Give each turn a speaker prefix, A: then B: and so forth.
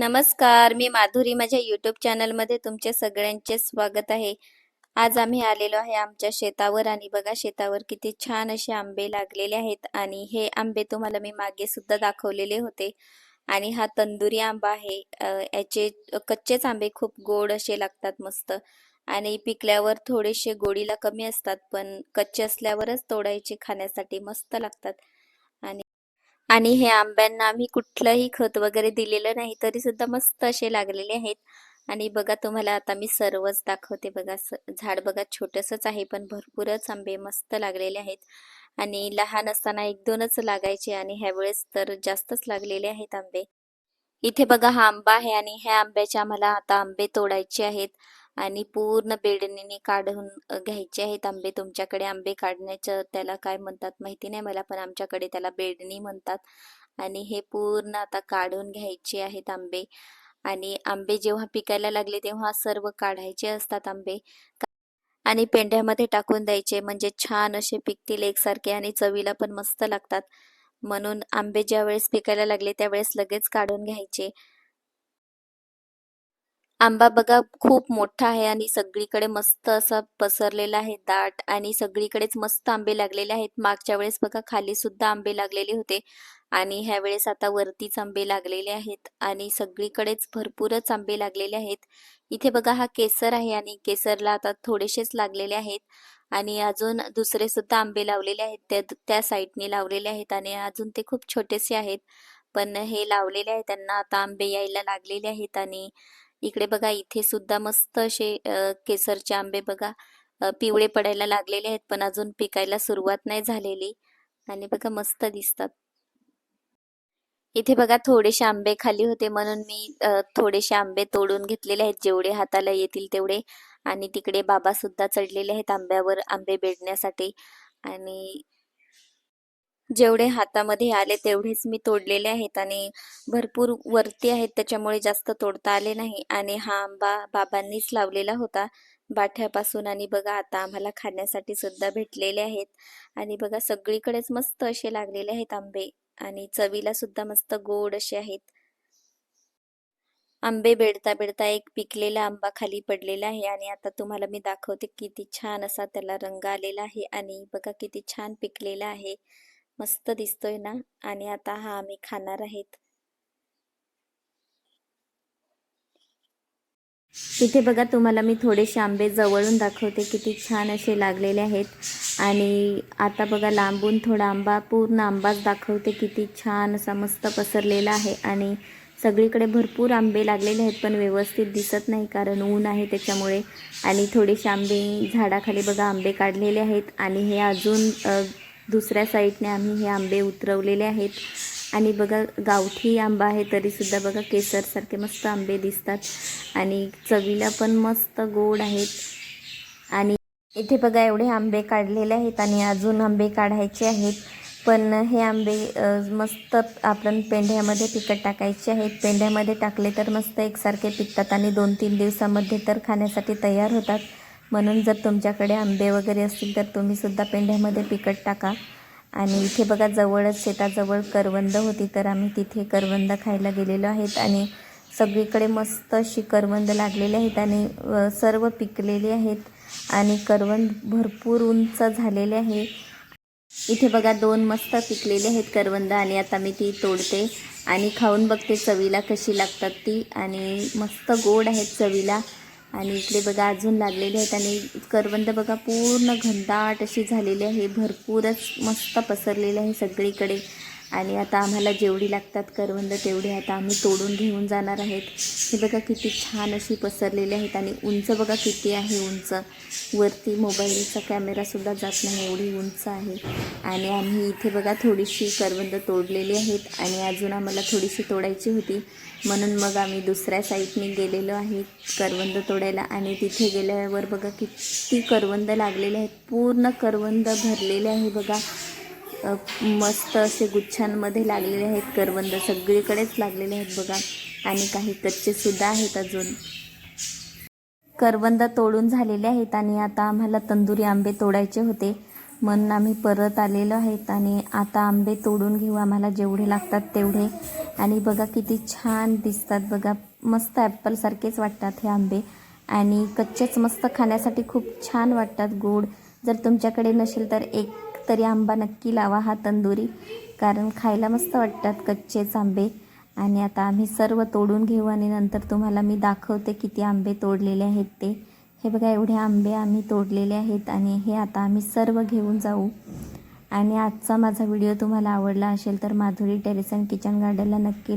A: नमस्कार मी माधुरी. माझ्या यूट्यूब चॅनलमध्ये तुमचे सगळ्यांचे स्वागत आहे. आज आम्ही आलेलो आहे आमच्या शेतावर आणि बघा शेतावर किती छान असे आंबे लागलेले आहेत आणि हे आंबे तुम्हाला मी मागे सुद्धा दाखवलेले होते. आणि हा तंदुरी आंबा आहे. याचे कच्चेच आंबे खूप गोड असे लागतात मस्त. आणि पिकल्यावर थोडेसे गोडीला कमी असतात पण कच्चे असल्यावरच तोडायचे खाण्यासाठी मस्त लागतात. आणि हे आंब्यांना आम्ही कुठलंही खत वगैरे दिलेलं नाही तरी सुद्धा मस्त असे लागलेले आहेत. आणि बघा तुम्हाला आता मी सर्वच दाखवते बघा झाड बघा छोटसच आहे पण भरपूरच आंबे मस्त लागलेले आहेत. आणि लहान असताना एक दोनच लागायचे आणि ह्यावेळेस तर जास्तच लागलेले आहेत आंबे. इथे बघा हा आंबा आहे आणि ह्या आंब्याचे आम्हाला आता आंबे तोडायचे आहेत. आणि पूर्ण बेडणीने काढून घ्यायचे आहेत आंबे तुमच्याकडे. आंबे काढण्याचं त्याला काय म्हणतात माहिती नाही मला पण आमच्याकडे त्याला बेडणी म्हणतात. आणि हे पूर्ण आता काढून घ्यायचे आहेत आंबे. आणि आंबे जेव्हा पिकायला लागले तेव्हा सर्व काढायचे असतात आंबे. आणि पेंढ्यामध्ये टाकून द्यायचे म्हणजे छान असे पिकतील एकसारखे आणि चवीला पण मस्त लागतात. म्हणून आंबे ज्या वेळेस पिकायला लागले त्यावेळेस लगेच काढून घ्यायचे. आंबा बघा खूप मोठा आहे आणि सगळीकडे मस्त असा पसरलेला आहे दाट आणि सगळीकडेच मस्त आंबे लागलेले आहेत. मागच्या वेळेस बघा खाली सुद्धा आंबे लागलेले होते आणि ह्या वेळेस आता वरतीच आंबे लागलेले आहेत आणि सगळीकडेच भरपूरच आंबे लागलेले आहेत. इथे बघा हा केसर आहे आणि केसरला आता थोडेसेच लागलेले आहेत आणि अजून दुसरे सुद्धा आंबे लावलेले आहेत. त्या त्या साईडने लावलेले आहेत आणि अजून ते खूप छोटेसे आहेत. पण हे लावलेले आहेत त्यांना आता आंबे यायला लागलेले आहेत आणि इकडे बघा इथे सुद्धा मस्त असे केसरचे आंबे बघा. पिवळे पडायला लागलेले आहेत पण अजून पिकायला सुरुवात नाही झालेली. आणि बघा मस्त दिसतात. इथे बघा थोडेसे आंबे खाली होते म्हणून मी थोडेसे आंबे तोडून घेतलेले आहेत. जेवढे हाताला येतील तेवढे. आणि तिकडे बाबा सुद्धा चढलेले आहेत आंब्यावर आंबे बेडण्यासाठी. आणि जेवढे हातामध्ये आले तेवढेच मी तोडलेले आहेत आणि भरपूर वरती आहेत त्याच्यामुळे जास्त तोडता आले नाही. आणि हा आंबा बाबांनीच लावलेला होता बाठ्यापासून आणि बघा आता आम्हाला खाण्यासाठी सुद्धा भेटलेले आहेत. आणि बघा सगळीकडेच मस्त असे लागलेले आहेत आंबे आणि चवीला सुद्धा मस्त गोड असे आहेत. आंबे बेडता बेडता एक पिकलेला आंबा खाली पडलेला आहे आणि आता तुम्हाला मी दाखवते किती छान असा त्याला रंग आलेला आहे आणि बघा किती छान पिकलेला आहे. मस्त दिसतोय ना? आणि आता हा आम्ही खाणार आहेत. इथे बघा तुम्हाला मी थोडेसे आंबे जवळून दाखवते. किती छान असे लागलेले आहेत. आणि आता बघा लांबून थोडा आंबा पूर्ण आंबाच दाखवते. किती छान असा मस्त पसरलेला आहे. आणि सगळीकडे भरपूर आंबे लागलेले आहेत पण व्यवस्थित दिसत नाही कारण ऊन आहे त्याच्यामुळे. आणि थोडेसे आंबे झाडाखाली बघा आंबे काढलेले आहेत. आणि हे अजून दुसऱ्या साईडने आम्ही हे आंबे उतरवलेले आहेत. आणि बघा गावठी आंबा आहे तरीसुद्धा बघा केसरसारखे मस्त आंबे दिसतात. आणि चवीला पण मस्त गोड आहेत. आणि इथे बघा एवढे आंबे काढलेले आहेत आणि अजून आंबे काढायचे आहेत. पण हे आंबे मस्त आपण पेंढ्यामध्ये पिकत टाकायचे आहेत. पेंढ्यामध्ये टाकले तर मस्त एकसारखे पिकतात आणि दोन तीन दिवसामध्ये तर खाण्यासाठी तयार होतात. म्हणून जर तुमच्याकडे आंबे वगैरे असतील तर तुम्ही सुद्धा पेंढ्यामध्ये पिकट टाका. आणि इथे बघा जवळच शेताजवळ करवंद होती तर आम्ही तिथे करवंद खायला गेलेलो आहेत. आणि सगळीकडे मस्त अशी करवंद लागलेली आहेत आणि सर्व पिकलेली आहेत. आणि करवंद भरपूर उंच झालेले आहे. इथे बघा दोन मस्त पिकलेले आहेत करवंद आणि आता मी ती तोडते. आणि खाऊन बघते चवीला कशी लागतात ती. आणि मस्त गोड आहेत चवीला. आणि इकडे बघा अजून लागलेले आहेत आणि करवंद बघा पूर्ण घनदाट अशी झालेली आहे. भरपूरच मस्त पसरलेले आहे सगळीकडे. आणि आता आम्हाला जेवढी लागतात करवंद तेवढी आता आम्ही तोडून घेऊन जाणार आहेत. हे बघा किती छान अशी पसरलेली आहेत आणि उंच बघा किती आहे उंच. वरती मोबाईलचा कॅमेरासुद्धा जात नाही एवढी उंच आहे. आणि आम्ही इथे बघा थोडीशी करवंद तोडलेली आहेत आणि अजून आम्हाला थोडीशी तोडायची होती. म्हणून मग आम्ही दुसऱ्या साईडने गेलेलो आहे करवंद तोडायला आणि तिथे गेल्यावर बघा किती करवंद लागलेले आहेत. पूर्ण करवंद भरलेले आहे बघा. मस्त असे गुच्छांमध्ये लागलेले आहेत करवंद सगळीकडेच लागलेले आहेत बघा. आणि काही कच्चेसुद्धा आहेत अजून. करवंद तोडून झालेले आहेत आणि आता आम्हाला तंदुरी आंबे तोडायचे होते. म्हणून आम्ही परत आलेलो आहेत आणि आता आंबे तोडून घेऊ आम्हाला जेवढे लागतात तेवढे. आणि बघा किती छान दिसतात बघा. मस्त ॲपलसारखेच वाटतात हे आंबे. आणि कच्चेच मस्त खाण्यासाठी खूप छान वाटतात गोड. जर तुमच्याकडे नसेल तर एक तरी आंबा नक्की लावा हा तंदुरी कारण खायला मस्त वाटतात कच्चेच आंबे. आणि आता आम्ही सर्व तोडून घेऊ आणि नंतर तुम्हाला मी दाखवते किती आंबे तोडलेले आहेत ते. हे बघा एवढे आंबे आम्ही तोडलेले आहेत आणि हे आता आम्ही सर्व घेऊन जाऊ. आणि आजचा माझा व्हिडिओ तुम्हाला आवडला असेल तर माधुरी टेरेस अँड किचन गार्डनला नक्की